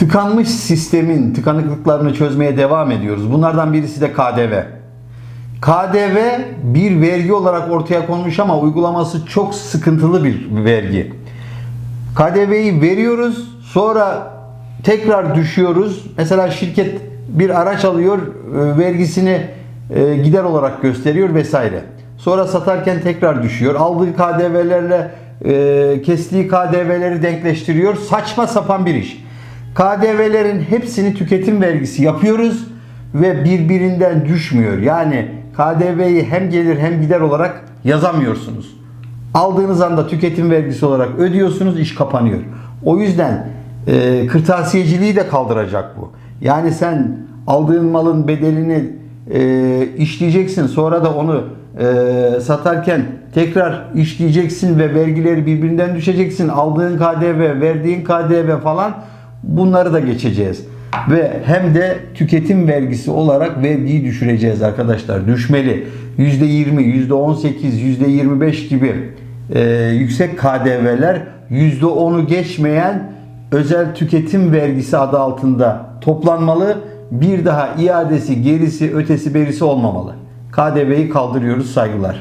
Tıkanmış sistemin tıkanıklıklarını çözmeye devam ediyoruz. Bunlardan birisi de KDV. KDV bir vergi olarak ortaya konmuş ama uygulaması çok sıkıntılı bir vergi. KDV'yi veriyoruz, sonra tekrar düşüyoruz. Mesela şirket bir araç alıyor, e, vergisini e, gider olarak gösteriyor vesaire. Sonra satarken tekrar düşüyor. Aldığı KDV'lerle e, kestiği KDV'leri denkleştiriyor. Saçma sapan bir iş. KDV'lerin hepsini tüketim vergisi yapıyoruz ve birbirinden düşmüyor. Yani KDV'yi hem gelir hem gider olarak yazamıyorsunuz. Aldığınız anda tüketim vergisi olarak ödüyorsunuz, iş kapanıyor. O yüzden e, kırtasiyeciliği de kaldıracak bu. Yani sen aldığın malın bedelini e, işleyeceksin, sonra da onu e, satarken tekrar işleyeceksin ve vergileri birbirinden düşeceksin. Aldığın KDV, verdiğin KDV falan bunları da geçeceğiz. Ve hem de tüketim vergisi olarak vergiyi düşüreceğiz arkadaşlar. Düşmeli. %20, %18, %25 gibi e, yüksek KDV'ler %10'u geçmeyen özel tüketim vergisi adı altında toplanmalı. Bir daha iadesi, gerisi, ötesi, berisi olmamalı. KDV'yi kaldırıyoruz saygılar.